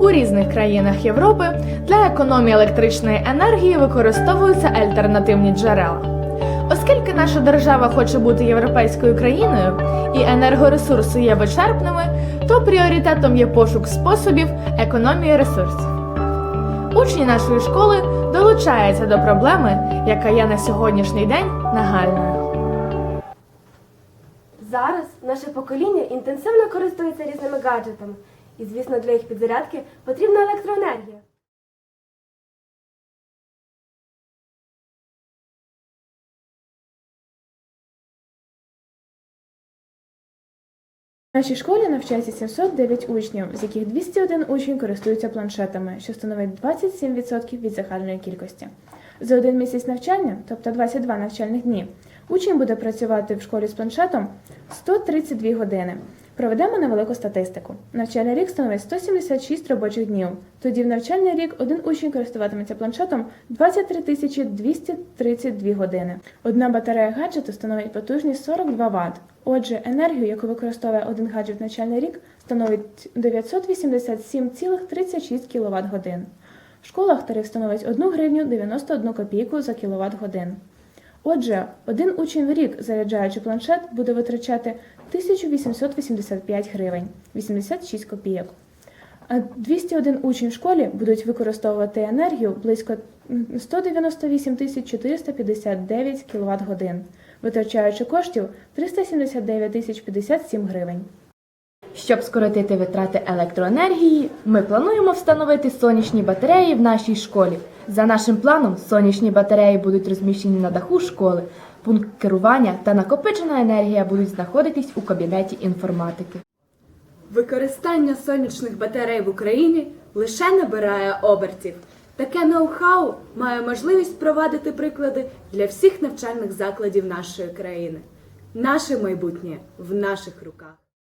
У різних країнах Європи для економії електричної енергії використовуються альтернативні джерела. Оскільки наша держава хоче бути європейською країною і енергоресурси є вичерпними, то пріоритетом є пошук способів економії ресурсів. Учні нашої школи долучаються до проблеми, яка є на сьогоднішній день нагальною. Зараз наше покоління інтенсивно користується різними гаджетами, і, звісно, для їх підзарядки потрібна електроенергія. В нашій школі навчається 709 учнів, з яких 201 учень користуються планшетами, що становить 27% від загальної кількості. За один місяць навчання, тобто 22 навчальних дні, учень буде працювати в школі з планшетом 132 години. Проведемо невелику статистику. Навчальний рік становить 176 робочих днів. Тоді в навчальний рік один учень користуватиметься планшетом 23 232 години. Одна батарея гаджету становить потужність 42 Вт. Отже, енергію, яку використовує один гаджет в навчальний рік, становить 987,36 кВт годин. В школах тариф становить 1 гривню 91 копійку за кВт годин. Отже, один учень в рік, заряджаючи планшет, буде витрачати 1885 гривень 86 копійок. А 201 учень в школі будуть використовувати енергію близько 198 459 кВт годин, витрачаючи коштів 379 тисяч 57 гривень. Щоб скоротити витрати електроенергії, ми плануємо встановити сонячні батареї в нашій школі. За нашим планом, сонячні батареї будуть розміщені на даху школи. Пункт керування та накопичена енергія будуть знаходитись у кабінеті інформатики. Використання сонячних батарей в Україні лише набирає обертів. Таке ноу-хау має можливість провадити приклади для всіх навчальних закладів нашої країни. Наше майбутнє в наших руках.